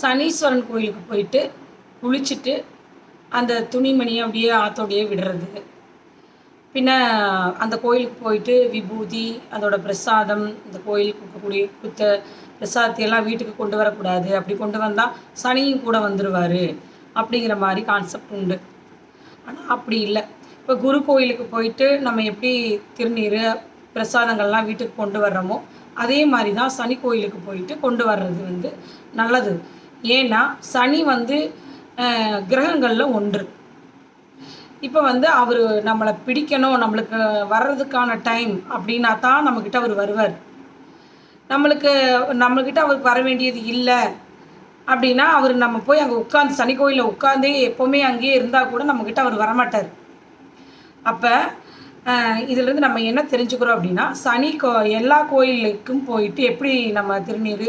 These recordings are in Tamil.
சனீஸ்வரன் கோயிலுக்கு போயிட்டு குளிச்சுட்டு அந்த துணிமணியை அப்படியே ஆத்தோடையே விடுறது. பின்ன அந்த கோயிலுக்கு போயிட்டு விபூதி அதோட பிரசாதம் இந்த கோயிலுக்கு கொடுக்கக்கூடிய குத்த பிரசாதத்தையெல்லாம் வீட்டுக்கு கொண்டு வரக்கூடாது. அப்படி கொண்டு வந்தால் சனியும் கூட வந்துடுவார் அப்படிங்கிற மாதிரி கான்செப்ட் உண்டு. ஆனால் அப்படி இல்லை. இப்போ குரு கோயிலுக்கு போயிட்டு நம்ம எப்படி திருநீர் பிரசாதங்கள்லாம் வீட்டுக்கு கொண்டு வர்றோமோ அதே மாதிரி தான் சனி கோயிலுக்கு போயிட்டு கொண்டு வர்றது வந்து நல்லது. ஏன்னா சனி வந்து கிரகங்களில் ஒன்று. இப்போ வந்து அவர் நம்மளை பிடிக்கணும் நம்மளுக்கு வர்றதுக்கான டைம் அப்படின்னா தான் நம்மக்கிட்ட அவர் வருவார். நம்மளுக்கு நம்மக்கிட்ட அவருக்கு வர வேண்டியது இல்லை அப்படின்னா அவர் நம்ம போய் அங்கே உட்காந்து சனி கோயிலில் உட்காந்தே எப்போவுமே அங்கேயே இருந்தால் கூட நம்மக்கிட்ட அவர் வரமாட்டார். அப்போ இதிலேருந்து நம்ம என்ன தெரிஞ்சுக்கிறோம் அப்படின்னா சனி கோ எல்லா கோயிலுக்கும் போயிட்டு எப்படி நம்ம திருநீர்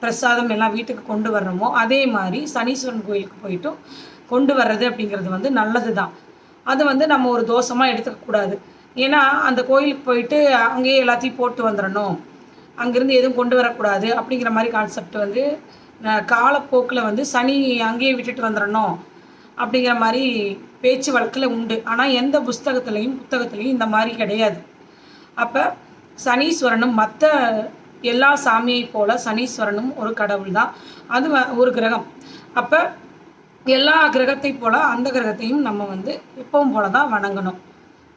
பிரசாதம் எல்லாம் வீட்டுக்கு கொண்டு வர்றோமோ அதே மாதிரி சனீஸ்வரன் கோயிலுக்கு போயிட்டும் கொண்டு வர்றது அப்படிங்கிறது வந்து நல்லது தான் அது வந்து நம்ம ஒரு தோஷமாக எடுத்துக்கக்கூடாது ஏன்னா அந்த கோயிலுக்கு போயிட்டு அங்கேயே எல்லாத்தையும் போட்டு வந்துடணும் அங்கேருந்து எதுவும் கொண்டு வரக்கூடாது அப்படிங்கிற மாதிரி கான்செப்ட் வந்து காலப்போக்கில் வந்து சனி அங்கேயே விட்டுட்டு வந்துடணும் அப்படிங்கிற மாதிரி பேச்சு வழக்கில் உண்டு. ஆனால் எந்த புஸ்தகத்துலேயும் புத்தகத்துலேயும் இந்த மாதிரி கிடையாது. அப்போ சனீஸ்வரனும் மற்ற எல்லா சாமியை போல சனீஸ்வரனும் ஒரு கடவுள் தான் அது வ- ஒரு கிரகம். அப்போ எல்லா கிரகத்தை போல அந்த கிரகத்தையும் நம்ம வந்து எப்பவும் போல தான் வணங்கணும்.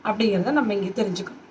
அப்படிங்கிறத நம்ம இங்கே தெரிஞ்சுக்கணும்.